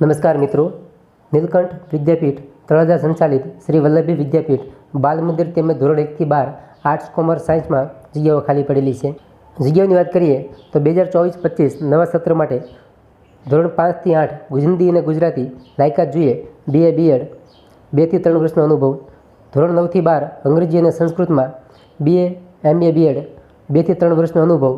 નમસ્કાર મિત્રો. નીલકંઠ વિદ્યાપીઠ તળાજા સંચાલિત શ્રી વલ્લભી વિદ્યાપીઠ બાલ મંદિર તેમજ ધોરણ એકથી બાર આર્ટ્સ કોમર્સ સાયન્સમાં જગ્યાઓ ખાલી પડેલી છે. જગ્યાઓની વાત કરીએ તો બે હજાર ચોવીસ પચીસ નવા સત્ર માટે ધોરણ પાંચથી આઠ હિન્દી અને ગુજરાતી લાયકાત જોઈએ. બીએ બીએડ બેથી ત્રણ વર્ષનો અનુભવ. ધોરણ નવથી બાર અંગ્રેજી અને સંસ્કૃતમાં બીએ એમએ બીએડ બેથી ત્રણ વર્ષનો અનુભવ.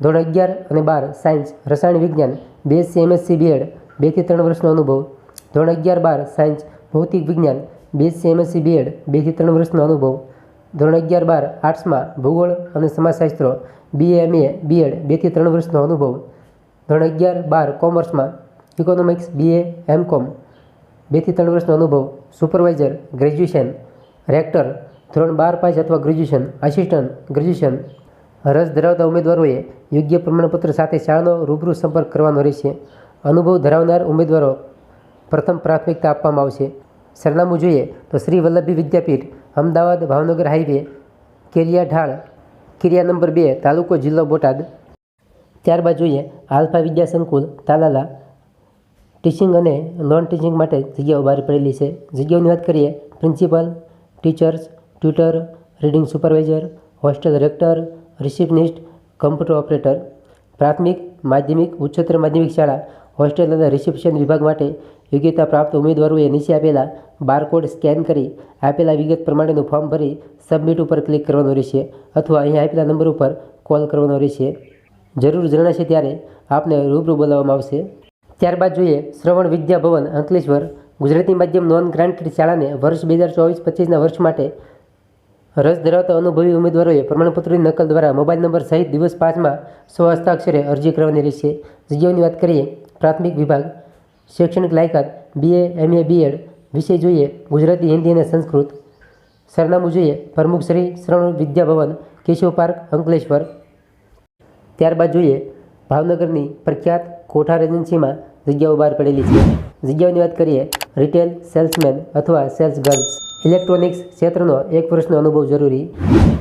ધોરણ અગિયાર અને બાર સાયન્સ રસાયણ વિજ્ઞાન બીએસસી એમએસસી બીએડ બેથી ત્રણ વર્ષનો અનુભવ. ધોરણ અગિયાર બાર, સાયન્સ, ભૌતિક વિજ્ઞાન બીએસસી એમએસસી બીએડ બેથી ત્રણ વર્ષનો અનુભવ. ધોરણ અગિયાર બાર, આર્ટ્સમાં, ભૂગોળ અને સમાજશાસ્ત્ર બીએ એમએ બીએડ બેથી ત્રણ વર્ષનો અનુભવ. ધોરણ અગિયાર બાર, કોમર્સમાં ઇકોનોમિક્સ બીએ એમ કોમ બેથી ત્રણ વર્ષનો અનુભવ. સુપરવાઇઝર ગ્રેજ્યુએશન રેક્ટર ધોરણ બાર પાસ અથવા ગ્રેજ્યુએશન આસિસ્ટન્ટ ગ્રેજ્યુએશન રસ ધરાવતા ઉમેદવારોએ યોગ્ય પ્રમાણપત્ર સાથે શાળાનો રૂબરૂ સંપર્ક કરવાનો રહેશે. અનુભવ ધરાવનાર ઉમેદવારો પ્રથમ પ્રાથમિકતા આપવામાં આવશે. સરનામું જોઈએ તો શ્રી વલ્લભી વિદ્યાપીઠ, અમદાવાદ, ભાવનગર હાઈવે, કેરિયા ઢાળ, કિરિયા નંબર બે, તાલુકો જિલ્લો બોટાદ. ત્યારબાદ જોઈએ આલ્ફા વિદ્યા સંકુલ, તાલાલા. ટીચિંગ અને નોન ટીચિંગ માટે જગ્યાઓ બહાર પડેલી છે. જગ્યાઓની વાત કરીએ, principal, teachers, tutor, reading supervisor, hostel rector, receptionist, computer operator. પ્રાથમિક, માધ્યમિક, ઉચ્ચતર માધ્યમિક શાળા હોસ્ટેલ અને રિસેપ્શન વિભાગ માટે યોગ્યતા પ્રાપ્ત ઉમેદવારોએ નીચે આપેલા બારકોડ સ્કેન કરી આપેલા વિગત પ્રમાણેનું ફોર્મ ભરી સબમિટ ઉપર ક્લિક કરવાનું રહેશે અથવા અહીં આપેલા નંબર ઉપર કોલ કરવાનો રહેશે. જરૂર જણાશે ત્યારે આપને રૂબરૂ બોલાવવામાં આવશે. ત્યારબાદ જોઈએ શ્રવણ વિદ્યા ભવન, અંકલેશ્વર, ગુજરાતી માધ્યમ નોન ગ્રાન્ટેડ શાળાને વર્ષ બે હજાર ચોવીસ પચીસના વર્ષ માટે રસ ધરાવતા અનુભવી ઉમેદવારોએ પ્રમાણપત્રની નકલ દ્વારા મોબાઈલ નંબર સહિત દિવસ પાંચમાં સ્વ હસ્તાક્ષરે અરજી કરવાની રહેશે. જગ્યાઓની વાત કરીએ પ્રાથમિક વિભાગ, શૈક્ષણિક લાયકાત બીએ એમએ બીએડ વિષય જોઈએ ગુજરાતી, હિન્દી અને સંસ્કૃત. સરનામું જોઈએ પ્રમુખ શ્રી શ્રવણ વિદ્યાભવન કેશવ પાર્ક, અંકલેશ્વર. ત્યારબાદ જોઈએ ભાવનગરની પ્રખ્યાત કોઠાર એજન્સીમાં જગ્યાઓ બહાર પડેલી છે. જગ્યાઓની વાત કરીએ રિટેલ સેલ્સમેન અથવા સેલ્સ ગર્લ્સ ઇલેક્ટ્રોનિક્સ ક્ષેત્રનો એક વર્ષનો અનુભવ જરૂરી.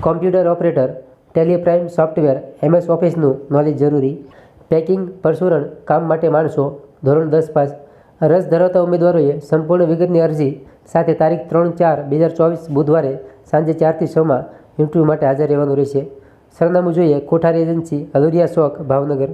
Computer operator Tally Prime software MS ઓફિસનું knowledge જરૂરી. પેકિંગ પરસુરણ કામ માટે માણસો, ધોરણ દસ પાસ. રસ ધરાવતા ઉમેદવારોએ સંપૂર્ણ વિગતની અરજી સાથે તારીખ ત્રણ ચાર બે હજાર ચોવીસ બુધવારે સાંજે ચારથી છમાં ઇન્ટરવ્યૂ માટે હાજર રહેવાનું રહેશે. સરનામું જોઈએ કોઠારી એજન્સી અલુરિયા ચોક, ભાવનગર.